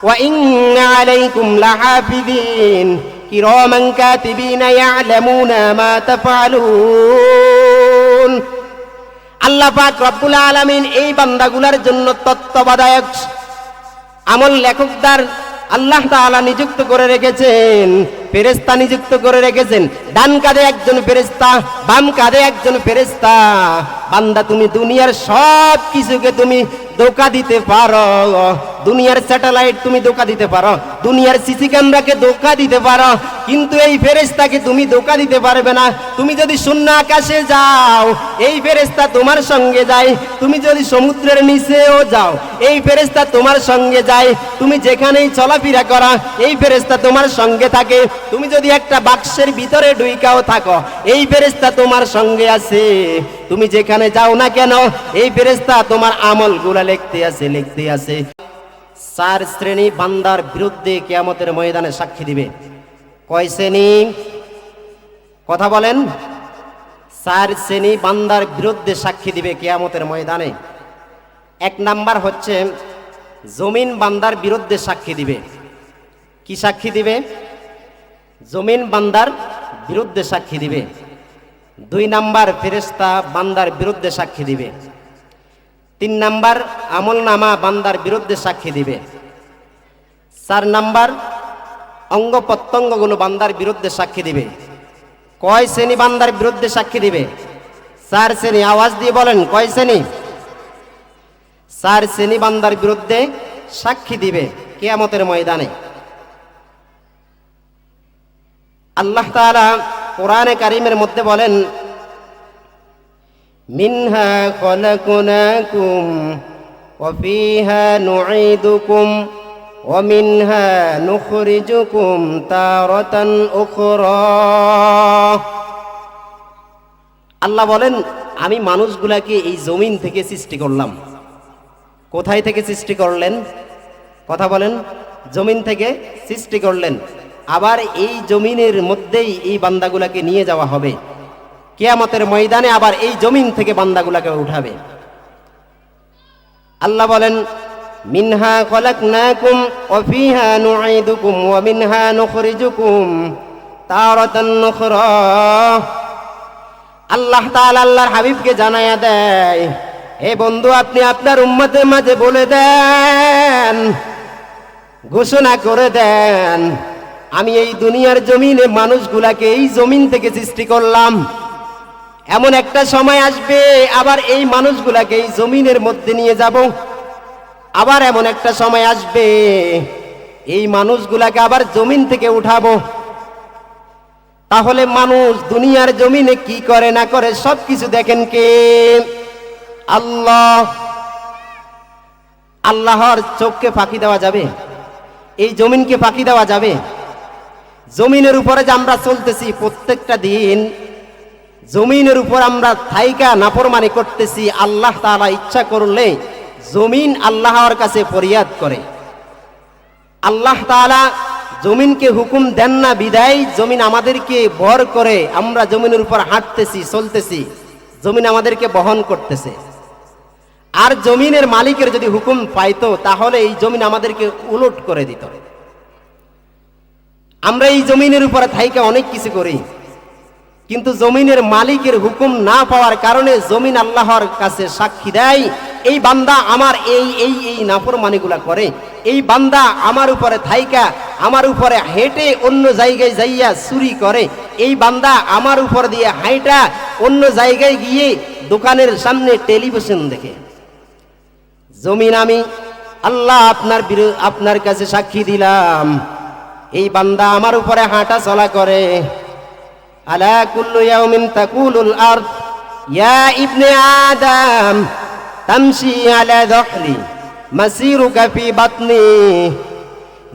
وإن عليكم لحافظين كراما كاتبين يعلمون ما تفعلون আল্লাহ পাক রব্বুল আলামিন এই বান্দাগুলার জন্য তত্ত্বাবধায়ক আমল লেখকদার আল্লাহ তাআলা নিযুক্ত করে রেখেছেন ফেরেস্তা নিযুক্ত করে রেখেছেন ডান কাঁধে একজন ফেরেস্তা বাম কাঁধে একজন ফেরেস্তা বান্দা তুমি দুনিয়ার সব কিছুকে তুমি ধোকা দিতে পারো। দুনিয়ার স্যাটেলাইট তুমি ধোকা দিতে পারো। দুনিয়ার সিসি ক্যামেরাকে ধোকা দিতে পারো। কিন্তু এই ফেরেস্তাকে তুমি ধোকা দিতে পারবে না। তুমি যদি শূন্য আকাশে যাও, এই ফেরেস্তা তোমার সঙ্গে যায়। তুমি যদি সমুদ্রের নিচেও যাও, এই ফেরেস্তা তোমার সঙ্গে যায়। তুমি যেখানেই চলাফেরা করা, এই ফেরেস্তা তোমার সঙ্গে থাকে। তুমি যদি একটা বাক্সের ভিতরে ডুইকাও থাকো, এই ফেরেস্তা তোমার সঙ্গে আছে। তুমি যেখানে যাও না কেন, এই ফেরেস্তা তোমার আমলগুলা লিখতে আছে লিখতে আছে। চার শ্রেণি বান্দার বিরুদ্ধে কেয়ামতের ময়দানে সাক্ষী দিবে। কয় শ্রেণি কথা বলেন। চার শ্রেণি বান্দার বিরুদ্ধে সাক্ষী দিবে কেয়ামতের ময়দানে। এক নাম্বার হচ্ছে, জমিন বান্দার বিরুদ্ধে সাক্ষী দিবে। কি সাক্ষী দিবে? জমিন বান্দার বিরুদ্ধে সাক্ষী দিবে। দুই নাম্বার ফেরেস্তা বান্দার বিরুদ্ধে সাক্ষী দিবে। তিন নাম্বার, আমল নামা বান্দার বিরুদ্ধে সাক্ষী দিবে। চার নাম্বার, অঙ্গ প্রত্যঙ্গগুলো বান্দার বিরুদ্ধে সাক্ষী দিবে। কয় শ্রেণি বান্দার বিরুদ্ধে সাক্ষী দিবে? চার শ্রেণি, আওয়াজ দিয়ে বলেন, কয় শ্রেণি? চার শ্রেণি বান্দার বিরুদ্ধে সাক্ষী দিবে কেয়ামতের ময়দানে। আল্লাহ তাআলা কোরআনে কারিমের মধ্যে বলেন মিনহা খলাকুনাকুম وفيها نعيدكم ومنها نخرجكم تارة أخرى আল্লাহ বলেন আমি মানুষগুলাকে এই জমিন থেকে সৃষ্টি করলাম কোথায় থেকে সৃষ্টি করলেন কথা বলেন জমিন থেকে সৃষ্টি করলেন আবার এই জমিনের মধ্যেই এই বান্দাগুলাকে নিয়ে যাওয়া হবে কেয়ামতের ময়দানে আবার এই জমিন থেকে বান্দাগুলাকে উঠাবে। আল্লাহ বলেন, মিনহা খলাকনাকুম ওয়া ফিহা নুঈদুকুম ওয়া মিনহা নুখরিজুকুম তারাতান নুখরা। আল্লাহ তাআলা আল্লাহর হাবিবকে জানায়া দেয়, হে বন্ধু, আপনি আপনার উম্মতের মাঝে বলে দেন, ঘোষণা করে দেন, আমি এই দুনিয়ার জমিনে মানুষগুলাকে এই জমিন থেকে সৃষ্টি করলাম। এমন একটা সময় আসবে, আবার এই মানুষগুলাকে এই জমিনের মধ্যে নিয়ে যাব। আবার এমন একটা সময় আসবে, এই মানুষগুলাকে আবার জমিন থেকে উঠাবো। তাহলে মানুষ দুনিয়ার জমিনে কি করে না করে সব কিছু দেখেন কে? আল্লাহ। আল্লাহর চোখকে ফাঁকি দেওয়া যাবে, এই জমিনকে ফাঁকি দেওয়া যাবে। জমিনের উপরে যে আমরা চলতেছি প্রত্যেকটা দিন জমিনের উপর আমরা থাইকা নাফরমানি করতেছি, আল্লাহ তাআলা ইচ্ছা করলে জমিন আল্লাহর কাছে ফরিয়াদ করে। আল্লাহ তাআলা জমিনকে হুকুম দেন না, বিদায় জমিন আমাদেরকে ভর করে, আমরা জমিনের উপর হাঁটতেছি, চলতেছি, জমিন আমাদেরকে বহন করতেছে। আর জমিনের মালিকের যদি হুকুম পাইতো, তাহলে এই জমিন আমাদেরকে উলট করে দিত। আমরা এই জমিনের উপরে থাইকা অনেক কিছু করি। কিন্তু জমিনের মালিকের হুকুম না পাওয়ার কারণে জমিন আল্লাহর কাছে সাক্ষী দেয়, এই বান্দা আমার এই এই এই নাফরমানিগুলা করে। এই বান্দা আমার উপরে থাইকা, আমার উপরে হেঁটে অন্য জায়গায় যাইয়া চুরি করে। এই বান্দা আমার উপর দিয়ে হাইটা, অন্য জায়গায় গিয়ে দোকানের সামনে টেলিভিশন দেখে। জমিন আমি আল্লাহ আপনার আপনার কাছে সাক্ষী দিলাম। এই বান্দা আমার উপরে হাঁটা চলা করে। আলা কুল্লু ইয়াউমিন তাকুলুল আরদ, ইয়া ইবনে আদম, তামশি আলা দহরি মাসিরুকা ফি বাতনি।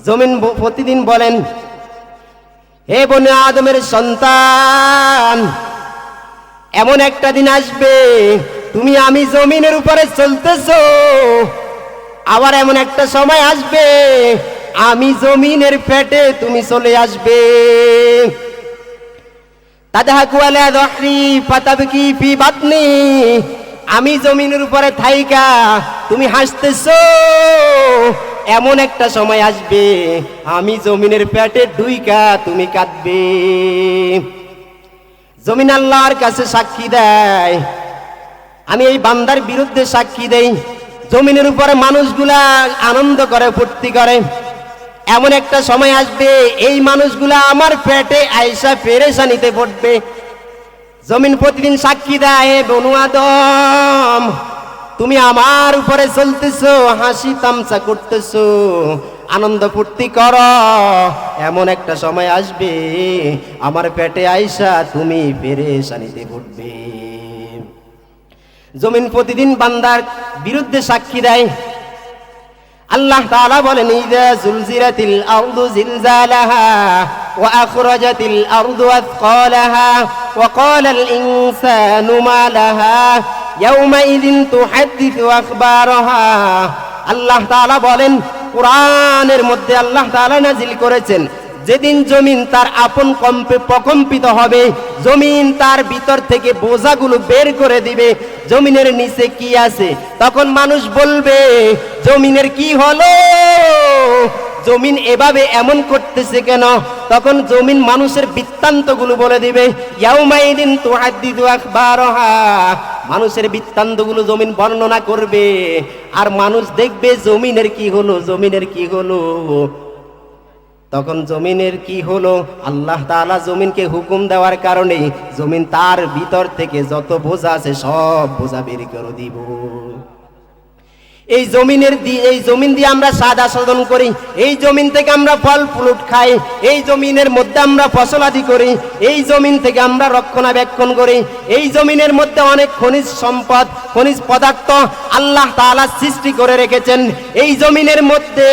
জমিন প্রতিদিন বলেন, হে বনে আদমের সন্তান, এমন একটা দিন আসবে, তুমি আমি জমিনের উপরে চলতেছো, আবার এমন একটা সময় আসবে, আমি জমিনের পেটে তুমি চলে আসবে। আমি জমিনের উপরে থাইকা, তুমি হাসতেছো, এমন একটা সময় আসবে, আমি জমিনের পেটে ডুইকা তুমি কাঁদবে। জমিন আল্লাহর কাছে সাক্ষী দেয়, আমি এই বান্দার বিরুদ্ধে সাক্ষী দেই। জমিনের উপরে মানুষগুলা আনন্দ করে, ফুর্তি করে। এমন একটা সময় আসবে, এই মানুষগুলা আমার পেটে আয়সা পেরেশানিতে পড়বে। জমিন প্রতিদিন সাক্ষী দেয় "হে বনু আদম, তুমি আমার উপরে চলতেছো, হাসি তামসা করতেছো, আনন্দ ফুর্তি কর। এমন একটা সময় আসবে, আমার পেটে আইসা তুমি পেরেশানিতে পড়বে। জমিন প্রতিদিন বান্দার বিরুদ্ধে সাক্ষী দেয় আল্লাহ তাআলা বলেন ইযা জুলজিরাতিল আরদু জিলজালাহা ওয়া আখরাজাতিল আরদু আথqালাহা ওয়া ক্বালাল ইনসানু মা লাহা ইয়াওমাইযিন তুহাদ্দিসু আখবারাহা। আল্লাহ তাআলা বলেন, কোরআনের মধ্যে আল্লাহ তাআলা নাজিল করেছেন। যেদিন জমিন তার আপন কম্পে প্রকম্পিত হবে, জমিন তার ভিতর থেকে বোঝাগুলো বের করে দিবে, জমিনের নিচে কি আছে? তখন মানুষ বলবে, জমিনের কি হলো? জমিন এভাবে এমন করতেছে কেন? তখন জমিন মানুষের বৃত্তান্তগুলো বলে দিবে, ইয়াউমাইদিন তুহাদ্দিদু আখবারহা। মানুষের বৃত্তান্তগুলো জমিন বর্ণনা করবে, আর মানুষ দেখবে জমিনের কি হলো, জমিনের কি হলো। তখন জমিনের কি হলো? আল্লাহ তাআলা জমিনকে হুকুম দেওয়ার কারণে জমিন তার ভিতর থেকে যত বোঝা আছে সব বোঝা বের করে দিব। এই জমিনের দিয়ে এই জমিন দিয়ে আমরা স্বাদ আস্বাদন করি, এই জমিন থেকে আমরা ফল, ফ্রুট খাই, এই জমিনের মধ্যে আমরা ফসলাদি করি, এই জমিন থেকে আমরা রক্ষণাবেক্ষণ করি, এই জমিনের মধ্যে অনেক খনিজ সম্পদ খনিজ পদার্থ আল্লাহ তাআলা সৃষ্টি করে রেখেছেন। এই জমিনের মধ্যে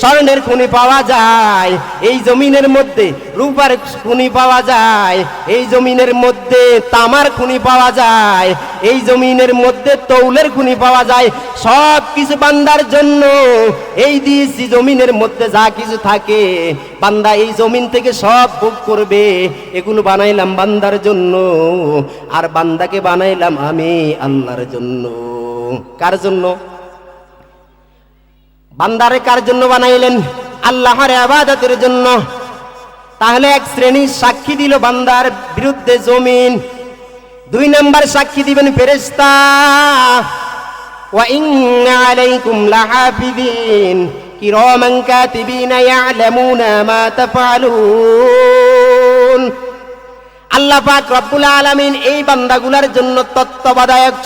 স্বর্ণের খনি পাওয়া যায়, এই জমিনের মধ্যে রূপার খনি পাওয়া যায়, এই জমিনের মধ্যে তামার খনি পাওয়া যায়, এই জমিনের মধ্যে তৌলের খুনি পাওয়া যায়। সব কিছু বান্দার জন্য এই দিয়েছি জমিনের মধ্যে যা কিছু থাকে, বান্দা এই জমিন থেকে সব ভোগ করবে, এগুলো বানাইলাম বান্দার জন্য। আর বান্দাকে বানাইলাম আমি আল্লাহর জন্য কার জন্য বান্দারে কার জন্য বানাইলেন আল্লাহর আবাদতের জন্য তাহলে এক শ্রেণীর সাক্ষী দিল বান্দার বিরুদ্ধে জমিন দুই নাম্বার সাক্ষী দিবেন ফেরেস্তা وإن عليكم لحافظين كراما كاتبين يعلمون ما تفعلون আল্লাহ পাক রব্বুল আলামিন এই বান্দাগুলার জন্য তত্ত্বাবধায়ক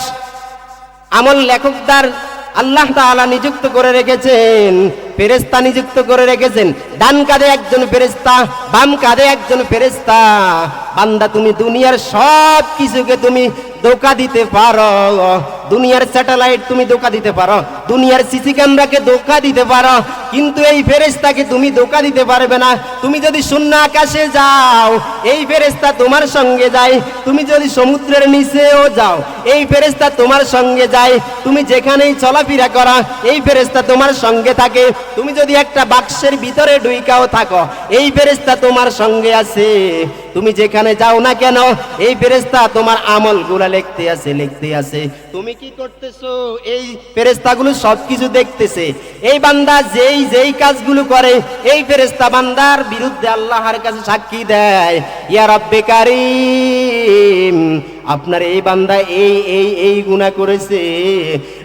আমল লেখকদার আল্লাহ তালা নিযুক্ত করে রেখেছেন। ফেরেস্তা নিযুক্ত করে রেখেছেন। ডান কাঁধে একজন ফেরেস্তা বাম কাঁধে একজন ফেরেস্তা বান্দা, তুমি দুনিয়ার সব কিছুকে তুমি ধোকা দিতে পারো। দুনিয়ার স্যাটেলাইট তুমি ধোকা দিতে পারো। দুনিয়ার সিসি ক্যামেরাকে ধোকা দিতে পারো। কিন্তু এই ফেরেস্তাকে তুমি ধোকা দিতে পারবে না। তুমি যদি শূন্য আকাশে যাও, এই ফেরেস্তা তোমার সঙ্গে যায়। তুমি যদি সমুদ্রের নিচেও যাও, এই ফেরেস্তা তোমার সঙ্গে যায়। তুমি যেখানেই চলাফেরা করা, এই ফেরেস্তা তোমার সঙ্গে থাকে। তুমি যদি একটা বাক্সের ভিতরে ডুইকাও থাকো, এই ফেরেস্তা তোমার সঙ্গে আছে। তুমি যেখানে যাও না কেন, এই ফেরেস্তা তোমার আমলগুলা লিখতে আছে লিখতে আছে। তুমি কি করতেছো? এই ফেরেস্তাগুলো সব কিছু দেখতেছে। এই বান্দা যেই যেই কাজগুলো করে, এই ফেরেস্তা বান্দার বিরুদ্ধে আল্লাহর কাছে সাক্ষী দেয়। ইয়া রব্বে কারিম আপনার এই বান্দা এই এই এই গুণা করেছে।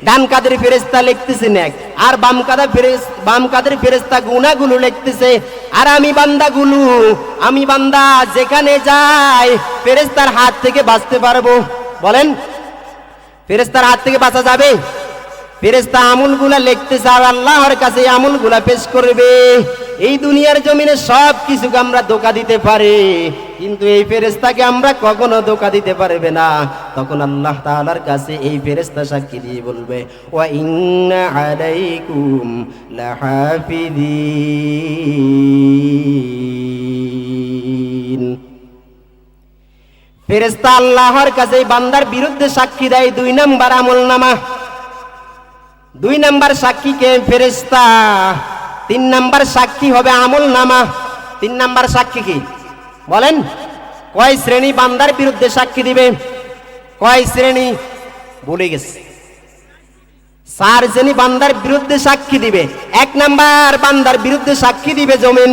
ডান কাদের ফেরেস্তা লিখতেছেন এক আর বাম কাদা ফেরেস বাম কাদের ফেরেস্তা গুণাগুলো লিখতেছে, আর আমি বান্দাগুলো, আমি বান্দা যেখানে যাই ফেরেস্তার হাত থেকে বাঁচতে পারব। বলেন ফেরেস্তার হাত থেকে বাঁচা যাবে? ফেরেস্তা আমুলগুলা লিখতেছে, আর আল্লাহর কাছে আমুলগুলা পেশ করবে। এই দুনিয়ার জমিনে সব কিছুকে আমরা ধোকা দিতে পারি। কিন্তু এই ফেরেস্তাকে আমরা কখনো ধোকা দিতে পারবে না। তখন আল্লাহ তাআলার কাছে এই ফেরেস্তা সাক্ষী দিয়ে বলবে, ওয়া ইন্না আলাইকুম ফেরেস্তা আল্লাহর কাছে বান্দার বিরুদ্ধে সাক্ষী দেয় দুই নাম্বার আমল নামা দুই নাম্বার সাক্ষী কে? ফেরেস্তা তিন নাম্বার সাক্ষী হবে আমল নামা তিন নাম্বার সাক্ষী কি? বলেন, কয় শ্রেণি বান্দার বিরুদ্ধে সাক্ষী দিবে? কয় শ্রেণি? ভুলে গেছে। চার শ্রেণি বান্দার বিরুদ্ধে সাক্ষী দিবে। এক নাম্বার বান্দার বিরুদ্ধে সাক্ষী দিবে জমিন।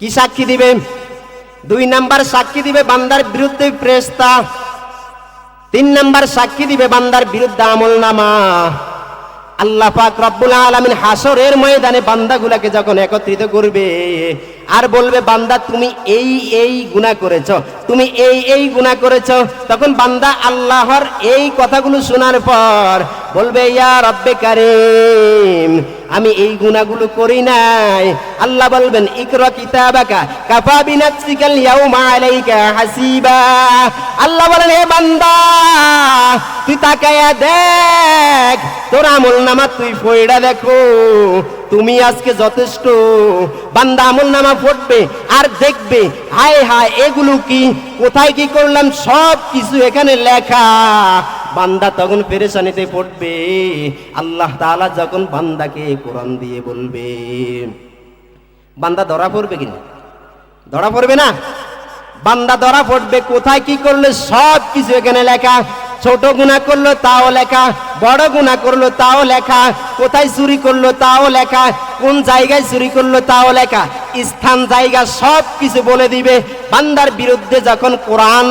কি সাক্ষী দিবে? দুই নাম্বার সাক্ষী দিবে বান্দার বিরুদ্ধে প্রেস্তা তিন নাম্বার সাক্ষী দিবে বান্দার বিরুদ্ধে আমল নামা আল্লাহ পাক রব্বুল আলামিন হাসরের ময়দানে বান্দাগুলাকে যখন একত্রিত করবে আর বলবে, বান্দা, তুমি এই এই গুণা করেছ। তুমি এই এই গুণা করেছ। তখন বান্দা আল্লাহর এই কথাগুলো শোনার পর বলবে, ইয়া রব্বে কারিম আমি এই গুণাগুলো করি নাই। আল্লাহ বলবেন, ইকরা কিতাবাকা, কাফা বিনাফসিকাল ইয়াউমা আলাইকা হাসিবা। আল্লাহ বলেন, হে বান্দা, তুই তাকায়া দেখ, তোর আমল নামা তুই ফইড়া দেখো, তুমি আজকে যথেষ্ট। বান্দা, আমল নামা পড়বে আর দেখবে, হায় হায়, এগুলো কি, কোথায় কি করলাম সব কিছু এখানে লেখা। বান্দা তখন পেরেশানিতে পড়বে। আল্লাহ তালা যখন বান্দাকে কোরআন দিয়ে বলবে। বান্দা ধরা পড়বে কিনা? ধরা পড়বে না? বান্দা ধরা পড়বে, কোথায় কি করলে সব কিছু এখানে লেখা। ছোট গুণা করল, তাও লেখা। বড় গুণা করল, তাও লেখা। কোথায় চুরি করল, তাও লেখা। কোন জায়গায় চুরি করল, তাও লেখা। স্থান, জায়গা সব কিছু বলে দিবে। বান্দার বিরুদ্ধে যখন কোরআন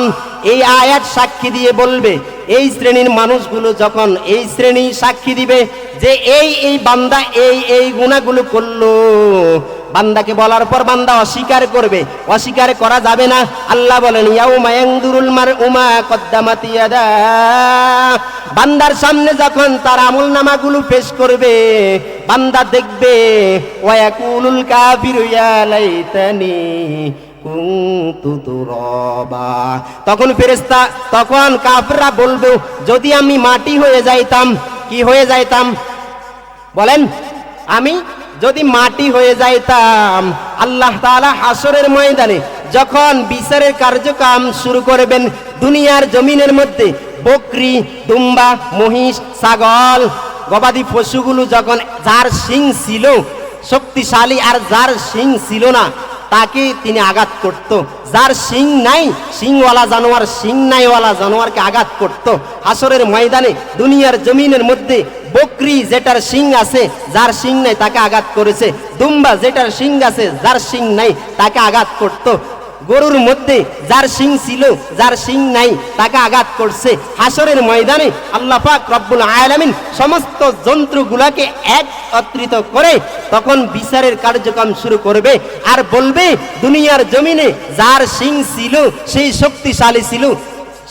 এই আয়াত সাক্ষী দিয়ে বলবে, এই শ্রেণির মানুষগুলো যখন এই শ্রেণি সাক্ষী দিবে যে এই এই বান্দা এই এই গুণাগুলো করল বান্দাকে বলার পর বান্দা অস্বীকার করবে। অস্বীকার করা যাবে না। আল্লাহ বলেন মার উমা বান্দার সামনে যখন তার আমল নামাগুলো পেশ করবে, বান্দা দেখবে কাফিরু তখন ফেরেশতা, তখন কাফিররা বলবে, যদি আমি মাটি হয়ে যাইতাম, কি হয়ে যাইতাম? বলেন, আমি যদি মাটি হয়ে যাইতাম, আল্লাহ তাআলা হাসরের ময়দানে যখন বিচারের কার্যক্রম শুরু করবেন, দুনিয়ার জমিনের মধ্যে বকরি, দুম্বা, মহিষ, ছাগল, গবাদি পশুগুলো যখন যার সিং ছিল শক্তিশালী আর যার সিং ছিল না, তাকে তিনি আঘাত করত। যার সিং নাই সিংওয়ালা জানোয়ার সিং নাইওয়ালা জানোয়ারকে আঘাত করত। হাসরের ময়দানে দুনিয়ার জমিনের মধ্যে বকরি যেটার সিং আছে, যার সিং নাই তাকে আঘাত করেছে। দুম্বা যেটার সিং আছে, যার সিং নাই তাকে আঘাত করত। গরুর মধ্যে যার সিং ছিল, যার সিং নাই তাকে আঘাত করছে। হাসরের ময়দানে আল্লাহ পাক রব্বুল আলামিন সমস্ত জন্তুগুলাকে একত্রিত করে তখন বিচারের কার্যক্রম শুরু করবে আর বলবে, দুনিয়ার জমিনে যার সিং ছিল, সেই শক্তিশালী ছিল।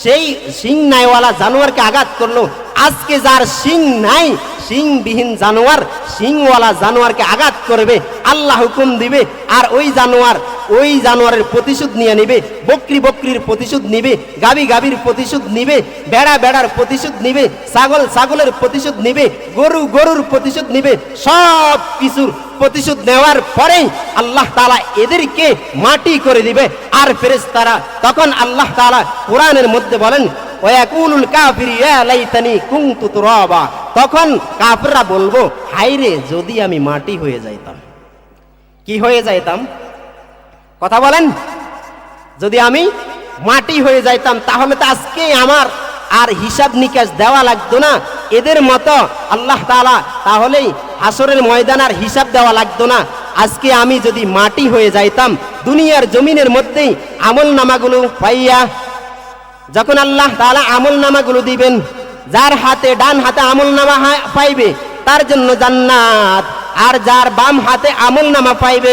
সেই সিং নাইওয়ালা জানোয়ারকে আঘাত করল। আজকে যার সিং নাই সিংবিহীন জানোয়ার সিংওয়ালা জানোয়ারকে আঘাত করবে, আল্লাহ হুকুম দিবে। আর ওই জানোয়ার ওই জানোয়ারের প্রতিশোধ নিয়ে নিবে, বকরি বকরির প্রতিশোধ নিবে, গাবি গাবির প্রতিশোধ নিবে, বেড়া বেড়ার প্রতিশোধ নিবে, ছাগল ছাগলের প্রতিশোধ নিবে, গরু গরুর প্রতিশোধ নিবে, সব কিছুর প্রতিশোধ নেওয়ার পরেই আল্লাহ তালা এদেরকে মাটি করে দিবে। আর ফেরেস তারা তখন আল্লাহ তালা কোরআনের মধ্যে বলেন কাফির তখন কাফিররা বলব হাইরে যদি আমি মাটি হয়ে যাইতাম। কি হয়ে যাইতাম? কথা বলেন। যদি আমি মাটি হয়ে যাইতাম, তাহলে তো আজকে আমার আর হিসাব নিকাশ দেওয়া লাগতো না। এদের মতো আল্লাহ তালা তাহলেই হাসরের ময়দান আর হিসাব দেওয়া লাগতো না। আজকে আমি যদি মাটি হয়ে যাইতাম, দুনিয়ার জমিনের মধ্যেই আমল নামাগুলো পাইয়া, যখন আল্লাহ তাআলা আমল নামাগুলো দিবেন, যার হাতে ডান হাতে আমল নামা পাইবে, তার জন্য জান্নাত। আর যার বাম হাতে আমল নামা পাইবে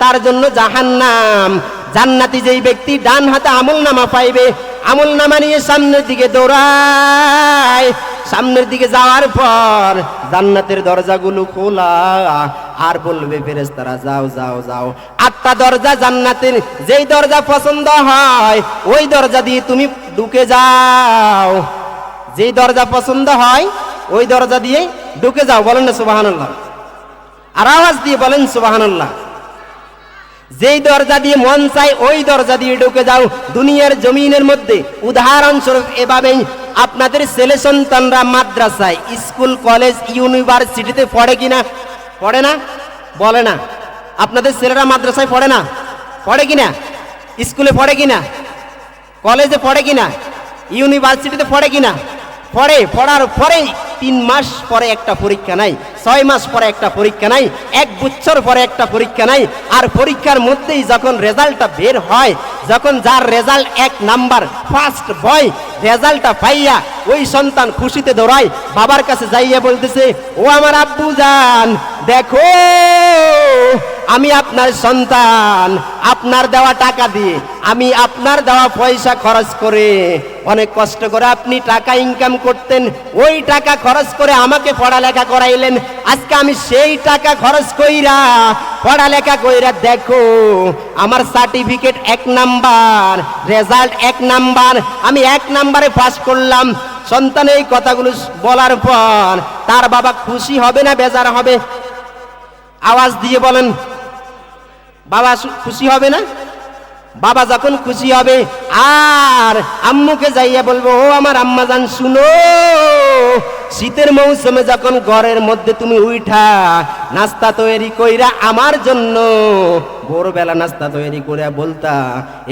তার জন্য জাহান্নাম। জান্নাতি যেই ব্যক্তি ডান হাতে আমল নামা পাইবে, আমল নামা নিয়ে সামনের দিকে দৌড়ায়। সামনের দিকে যাওয়ার পর জান্নাতের দরজাগুলো খোলা, আর বলবে, ফেরেশতারা, যাও যাও যাও। আটটা দরজা জান্নাতের, যেই দরজা পছন্দ হয়, ওই দরজা দিয়ে তুমি ঢুকে যাও। যেই দরজা পছন্দ হয়, ওই দরজা দিয়ে ঢুকে যাও। বলেন না সুবহানাল্লাহ। আর আওয়াজ দিয়ে বলেন, সুবহানাল্লাহ। যেই দরজা দিয়ে মন চাই ওই দরজা দিয়ে ঢুকে যাও। দুনিয়ার জমিনের মধ্যে, উদাহরণস্বরূপ এভাবেই আপনাদের ছেলে সন্তানরা মাদ্রাসায়, স্কুল, কলেজ, ইউনিভার্সিটিতে পড়ে কিনা? পড়ে না? বলে না। আপনাদের ছেলেরা মাদ্রাসায় পড়ে না? পড়ে কিনা? স্কুলে পড়ে কিনা? কলেজে পড়ে কিনা? ইউনিভার্সিটিতে পড়ে কিনা? পড়ে, পড়ার পরেই তিন মাস পরে একটা পরীক্ষা নাই, ছয় মাস পরে একটা পরীক্ষা নাই, এক বছর পরে একটা পরীক্ষা নাই। আর পরীক্ষার মধ্যেই যখন রেজাল্টটা বের হয়, যখন যার রেজাল্ট এক নাম্বার ফার্স্ট বয় রেজাল্টটা পাইয়া ওই সন্তান খুশিতে দৌড়ায়, বাবার কাছে যাইয়া বলতেছে, ও আমার আব্বু যান দেখো, আমি আপনার সন্তান, আপনার দেওয়া টাকা দিয়ে, আমি আপনার দেওয়া পয়সা খরচ করে অনেক কষ্ট করে আপনি টাকা ইনকাম করতেন, ওই টাকা খরচ করে আমাকে পড়ালেখা করাইলেন। আজকে আমি সেই টাকা খরচ কইরা পড়ালেখা কইরা দেখো, আমার সার্টিফিকেট এক নাম্বার, রেজাল্ট এক নাম্বার, আমি এক নাম্বারে পাস করলাম। সন্তান এই কথাগুলো বলার পর তার বাবা খুশি হবে না বেজার হবে? আওয়াজ দিয়ে বলেন, বাবা খুশি হবে না? বাবা যখন খুশি হবে, আর আম্মুকে যাইয়া বলব, ও আমার আম্মা জান শুনো। শীতের মৌসুমে যখন ঘরের মধ্যে তুমি উঠা নাস্তা তৈরি কইরা আমার জন্য, ভোরবেলা নাস্তা তৈরি করে বলতা,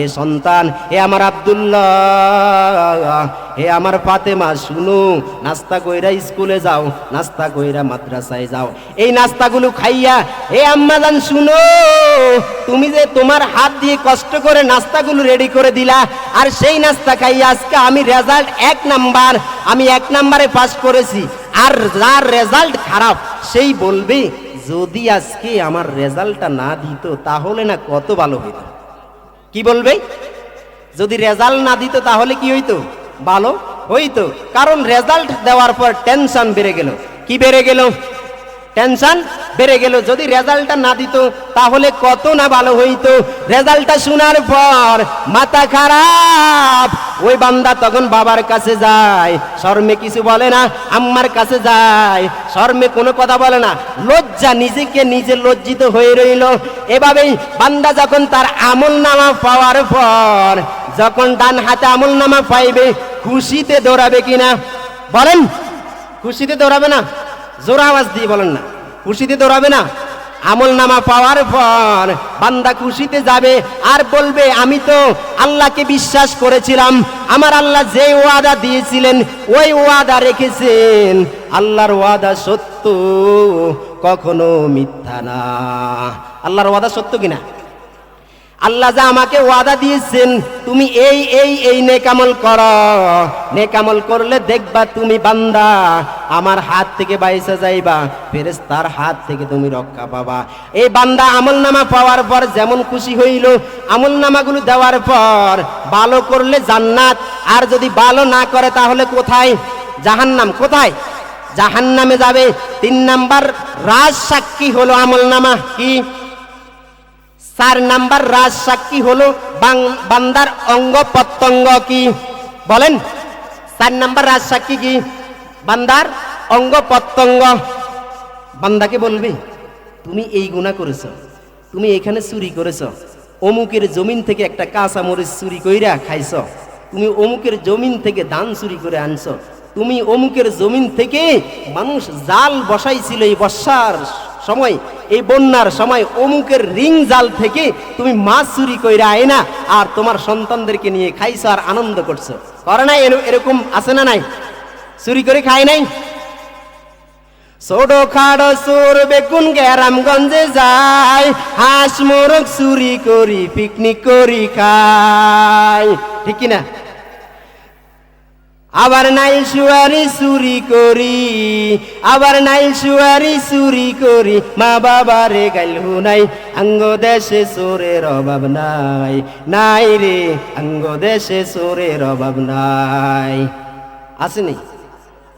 এ সন্তান, এ আমার আব্দুল্লাহ হে আমার ফাতেমা, শুনো, নাস্তা কইরা স্কুলে যাও, নাস্তা কইরা মাদ্রাসায় যাও। এই নাস্তাগুলো খাইয়া হে আম্মাজান, শুনো তুমি যে তোমার হাত দিয়ে কষ্ট করে নাস্তাগুলো রেডি করে দিলা, আর সেই নাস্তা খাইয়া আজকে আমি রেজাল্ট এক নাম্বার, আমি এক নাম্বারে পাস করেছি। আর যার রেজাল্ট খারাপ, সেই বলবে, যদি আজকে আমার রেজাল্টটা না দিত, তাহলে না কত ভালো হইত? কি বলবে? যদি রেজাল্ট না দিত, তাহলে কি হইতো? ভালো হইতো। কারণ রেজাল্ট দেওয়ার পর টেনশন বেড়ে গেল। কি বেড়ে গেল? টেনশন বেড়ে গেল। যদি রেজাল্টটা না দিত, তাহলে কত না ভালো হইতো। রেজাল্টটা শোনার পর মাথা খারাপ। ওই বান্দা তখন বাবার কাছে যায়। শর্মে কিছু বলে না, আম্মার কাছে যায়। শর্মে কোনো কথা বলে না। লজ্জা নিজেকে নিজে লজ্জিত হয়ে রইল। এভাবেই বান্দা যখন তার আমল নামা পাওয়ার পর যখন ডান হাতে আমল নামা পাইবে, খুশিতে দৌড়াবে কিনা? বলেন, খুশিতে দৌড়াবে না? জোর আওয়াজ দিয়ে বলেন না। খুশিতে দৌড়াবে না। আমল নামা পাওয়ার পর বান্দা খুশিতে যাবে আর বলবে, আমি তো আল্লাহকে বিশ্বাস করেছিলাম। আমার আল্লাহ যে ওয়াদা দিয়েছিলেন, ওই ওয়াদা রেখেছেন। আল্লাহর ওয়াদা সত্য, কখনো মিথ্যা না। আল্লাহর ওয়াদা সত্য কিনা? আল্লাহ যা আমাকে ওয়াদা দিয়েছেন, তুমি এই এই এই নেকামল কর। নেকামল করলে দেখবা তুমি বান্দা, আমার হাত থেকে বাইসা যাইবা ফেরেস তার হাত থেকে তুমি রক্ষা পাবা। এই বান্দা আমল নামা পাওয়ার পর যেমন খুশি হইল আমল নামাগুলো দেওয়ার পর ভালো করলে জান্নাত, আর যদি ভালো না করে তাহলে কোথায়? জাহান্নাম, কোথায়? জাহান্নামে যাবে। তিন নাম্বার, রাজ সাক্ষী হলো আমল নামা কি? চার নাম্বার রাজ সাক্ষী হলো বান্দার অঙ্গ প্রত্যঙ্গ কি? বলেন। চার নাম্বার রাজ সাক্ষী কি? বান্দার অঙ্গ প্রত্যঙ্গ। বান্দাকে বলবে, তুমি এই গুণা করেছ, তুমি এখানে চুরি করেছ, অমুকের জমিন থেকে একটা কাঁচা মরিচ চুরি কইরা খাইছ, তুমি অমুকের জমিন থেকে ধান চুরি করে আনছ, তুমি অমুকের জমিন থেকে মানুষ জাল বসাইছিল এই বর্ষার সময়, এই বন্যার সময় অমুকের রিং জাল থেকে তুমি মাছ চুরি কইরা আয় না, আর তোমার সন্তানদেরকে নিয়ে খাইছো আর আনন্দ করছ। করে নাই এরকম আছে না নাই? চুরি করে খায় নাই? ছোট খাড়ো চোর বেগুন গ্যারামগঞ্জে যায়, হাঁস মোরগ চুরি করি, পিকনিক করি খাই ঠিক কিনা? আবার নাই সুয়ারি চুরি করি, আবার নাই সুয়ারি চুরি করি। মা বাবারে গাইলহু নাই আঙ্গ দেশে চোরের অভাব নাই। নাই রে, আঙ্গ দেশে চোরের অভাব নাই। আসেনি?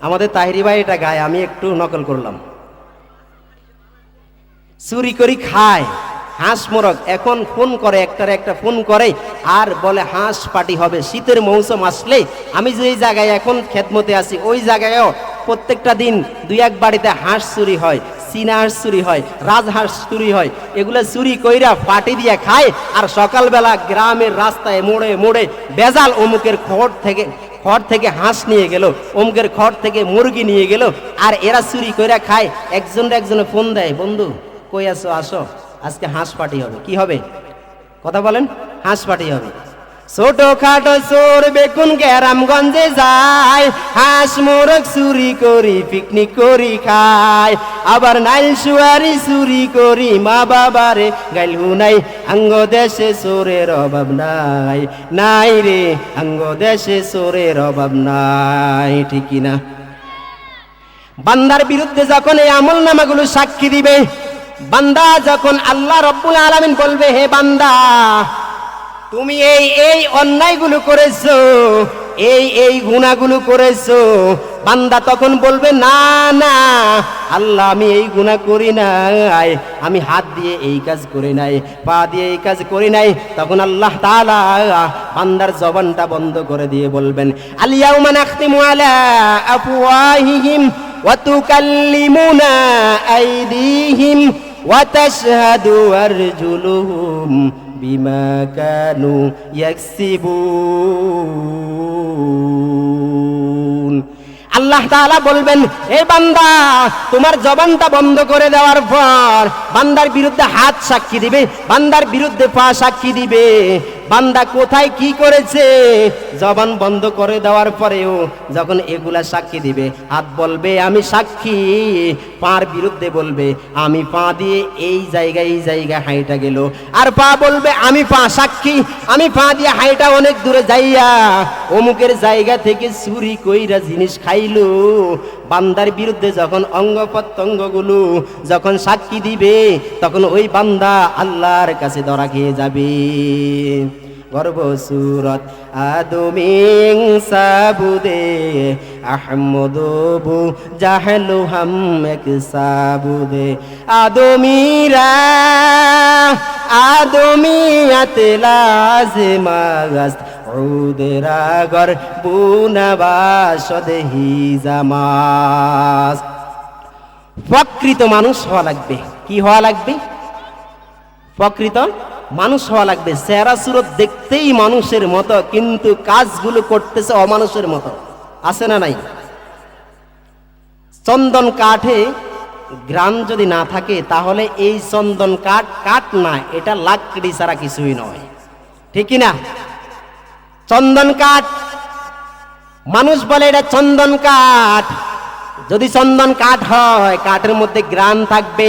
আমাদের তাহিরি ভাই এটা গায়, আমি একটু নকল করলাম। চুরি করি খায়। হাঁস মোরগ। এখন ফোন করে, একটার একটা ফোন করে আর বলে, হাঁস পার্টি হবে। শীতের মৌসুম আসলে আমি যে জায়গায় এখন খেদমতে আছি, ওই জায়গায়ও প্রত্যেকটা দিন দুই এক বাড়িতে হাঁস চুরি হয়, চীনা হাঁস চুরি হয় রাজহাঁস চুরি হয়। এগুলো চুরি কইরা পাটি দিয়ে খায় আর সকালবেলা গ্রামের রাস্তায় মোড়ে মোড়ে বেজাল অমুকের খড় থেকে খড় থেকে হাঁস নিয়ে গেল, অমুকের খড় থেকে মুরগি নিয়ে গেল আর এরা চুরি কইরা খায়। একজন একজনে ফোন দেয়, বন্ধু, কই আসো আসো। আজকে হাঁস পার্টি হবে। কি হবে? কথা বলেন, হাঁস পার্টি হবে। ছোট খাটো চোর বেগুন গ্যারামগঞ্জে যায়, হাঁস মোরগ চুরি করি পিকনিক করি খায়। আবার নাইল সুয়ারি চুরি করি, মা বাবারে গাইলহু নাই আঙ্গ দেশে চোরের অভাব নাই। নাই রে, আঙ্গ দেশে চোরের অভাব নাই ঠিকই না বান্দার বিরুদ্ধে যখন এই আমল নামাগুলো সাক্ষী দিবে বান্দা যখন আল্লাহ রব্বুল আলামিন বলবে, হে বান্দা, তুমি এই এই অন্যায়গুলো করেছ, এই এই গুণাগুলো করেছ। বান্দা তখন বলবে, না না, আল্লাহ, আমি এই গুণা করি নাই। আমি হাত দিয়ে এই কাজ করি নাই, পা দিয়ে এই কাজ করি নাই। তখন আল্লাহ তাআলা বান্দার জবানটা বন্ধ করে দিয়ে বলবেন আলিয়াউমা নাখতিমু আলা ওয়া أرجلهم بما كانوا ইয়াকসিবুন আল্লাহ তাআলা বলবেন, এ বান্দা, তোমার জবানটা বন্ধ করে দেওয়ার পর বান্দার বিরুদ্ধে হাত সাক্ষী দিবে, বান্দার বিরুদ্ধে পা সাক্ষী দিবে। বান্দা কোথায় কি করেছে? জবান বন্ধ করে দেওয়ার পরেও যখন এগুলা সাক্ষী দিবে, হাত বলবে, আমি সাক্ষী। পার বিরুদ্ধে বলবে, আমি পা দিয়ে এই জায়গায় এই জায়গায় হাইটা গেল। আর পা বলবে, আমি পা সাক্ষী, আমি পা দিয়ে হাইটা অনেক দূরে যাইয়া অমুকের জায়গা থেকে চুরি কইরা জিনিস খাইলো। বান্দার বিরুদ্ধে যখন অঙ্গ প্রত্যঙ্গগুলো যখন সাক্ষী দিবে, তখন ওই বান্দা আল্লাহর কাছে ধরা খেয়ে যাবে। গর্ব সুরত আদমিং সাবুদে আহমদবু জাহলু হামেক সাবুদে। আদমিরা আদমিয়াত লাজমাগাস্ত উদেরা গর বুনাবাসদ হিজামাস প্রকৃত মানুষ হওয়া লাগবে। কি হওয়া লাগবে? প্রকৃত মানুষ হওয়া লাগবে। চেহারা সুরত দেখতেই মানুষের মতো, কিন্তু কাজগুলো করতেছে অমানুষের মতো। আছে না নাই? চন্দন কাঠে গ্রাম যদি না থাকে, তাহলে এই চন্দন কাঠ কাঠ না, এটা লাকড়ি ছাড়া কিছুই নয়। ঠিক না চন্দন কাঠ, মানুষ বলে এটা চন্দন কাঠ। যদি চন্দন কাঠ হয়, কাঠের মধ্যে গ্রাম থাকবে।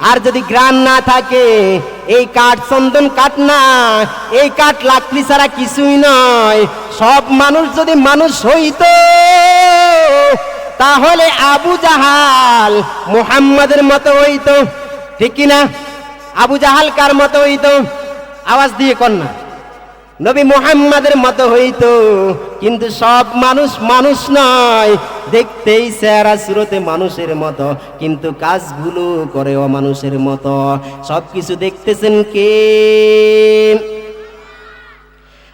আর যদি গ্রাম না থাকে, এই কাঠ চন্দন কাঠ না, এই কাঠ লাকড়ি ছাড়া কিছুই নয়। সব মানুষ যদি মানুষ হইত, তাহলে আবু জাহাল মুহাম্মাদের মতো হইত। ঠিক কিনা আবু জাহাল কার মতো হইত? আওয়াজ দিয়ে কন্যা নবী মোহাম্মদের মতো হইতো। কিন্তু সব মানুষ মানুষ নয়। দেখতেই চেহারা সুরতে মানুষের মতো। কিন্তু কাজগুলো করে অমানুষের মতো। সব কিছু দেখতেছেন কে?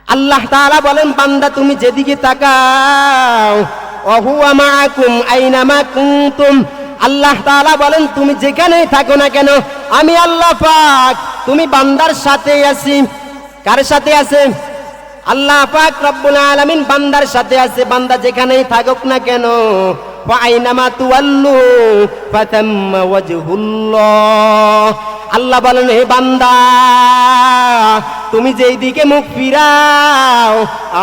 আল্লাহ তাআলা বলেন, বান্দা, তুমি যেদিকে তাকাও, অহুয়া মাকুম আইনামা কুনতুম। আল্লাহ তাআলা বলেন, তুমি যেখানেই থাকো না কেন, আমি আল্লাহ পাক, তুমি বান্দার সাথে আছি। কার সাথে আছে? আল্লাহ পাক রব্বুল আলামিন বান্দার সাথে আছে। বান্দা যেখানেই থাকুক না কেন আল্লাহ বলেন, হে বান্দা, তুমি যেই দিকে মুখ ফিরাও,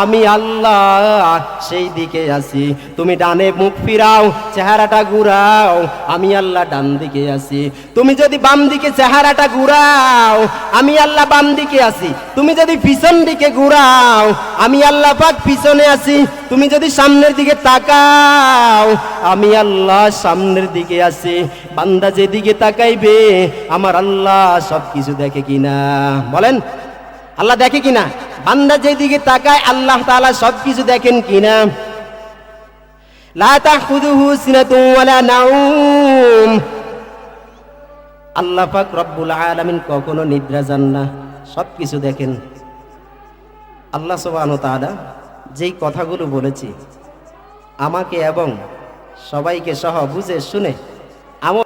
আমি আল্লাহ সেই দিকে আছি। তুমি ডানে মুখ ফিরাও, চেহারাটা ঘুরাও, আমি আল্লাহ ডান দিকে আছি। তুমি যদি বাম দিকে চেহারাটা ঘুরাও, আমি আল্লাহ বাম দিকে আছি। তুমি যদি পিছন দিকে ঘুরাও, আমি আল্লাহ পাক পিছনে আছি। তুমি যদি সামনের দিকে তাকাও আমি আল্লাহ সামনের দিকে আছি, বান্দা যেদিকে তাকাইবে, আমার আল্লাহ সব কিছু দেখে কিনা। বলেন, আল্লাহ দেখে কিনা? বান্দা যেদিকে তাকায়, আল্লাহ তাআলা সব কিছু দেখেন কিনা? আল্লাহ পাক রব্বুল আলামিন কখনো নিদ্রা যান না সব কিছু দেখেন। আল্লাহ সুবহানাহু ওয়া তাআলা যেই কথাগুলো বলেছি, আমাকে এবং সবাইকে সহ বুঝে শুনে আমল